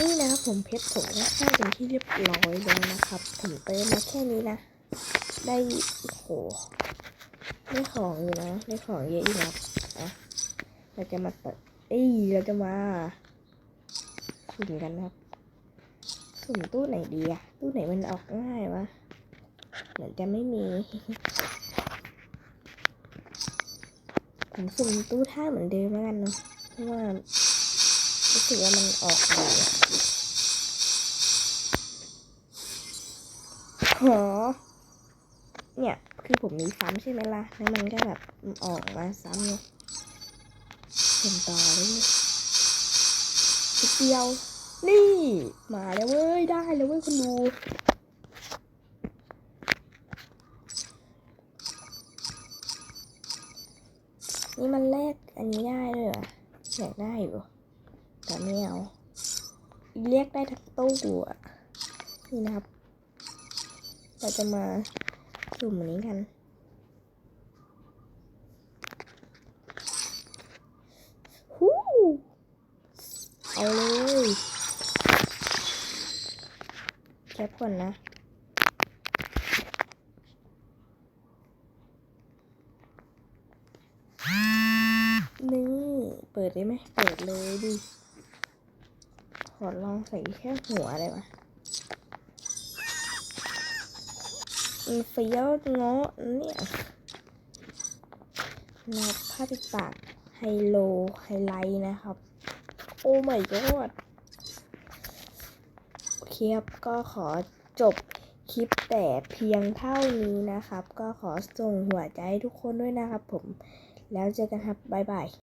นี่นะครับผมเพชรผมก็เข้าเป็นที่เรียบร้อยแล้วนะครับ ผมเติมมาแค่นี้นะ ได้โหได้ของอยู่นะได้ของเยอะอยู่นะอะเราจะมาเติมเอ้ยเราจะมาสุ่มกันนะครับสุ่มตู้ไหนดีอะตู้ไหนมันออกง่ายวะเหมือนจะไม่มีผมสุ่มตู้ท่าเหมือนเดิมแล้วกันเนาะเพราะว่ารู้สึกว่ามันออกดี หอเนี่ย คือผมมีซ้ำใช่ไหมล่ะ แล้วมันก็แบบออกมาซ้ำเนี่ยผมต่อเลยเดียว นี่ มาแล้วเว้ย ได้แล้วเว้ยคุณดูนี่มันแลกอันนี้ได้เลยเหรออยากได้อยู่ แต่ไม่เอาเรียกได้ทั้งตู้อะนี่นะครับ เราจะมาสุ่มอันนี้กัน ฮู้เอาเลยแคปก่อนนะนี่เปิดได้ไหม เปิดเลยดิ ขอลองใส่แค่หัวได้ไห มันเฟี้ยวเงาะเนี่ยนับผ้าปิดปากไฮโลไฮไลท์นะครับ โอ้ไม่กอดเคครับก็ขอจบคลิปแต่เพียงเท่านี้นะครับ ก็ขอส่งหัวใจทุกคนด้วยนะครับผม แล้วเจอกันครับ บ๊ายบาย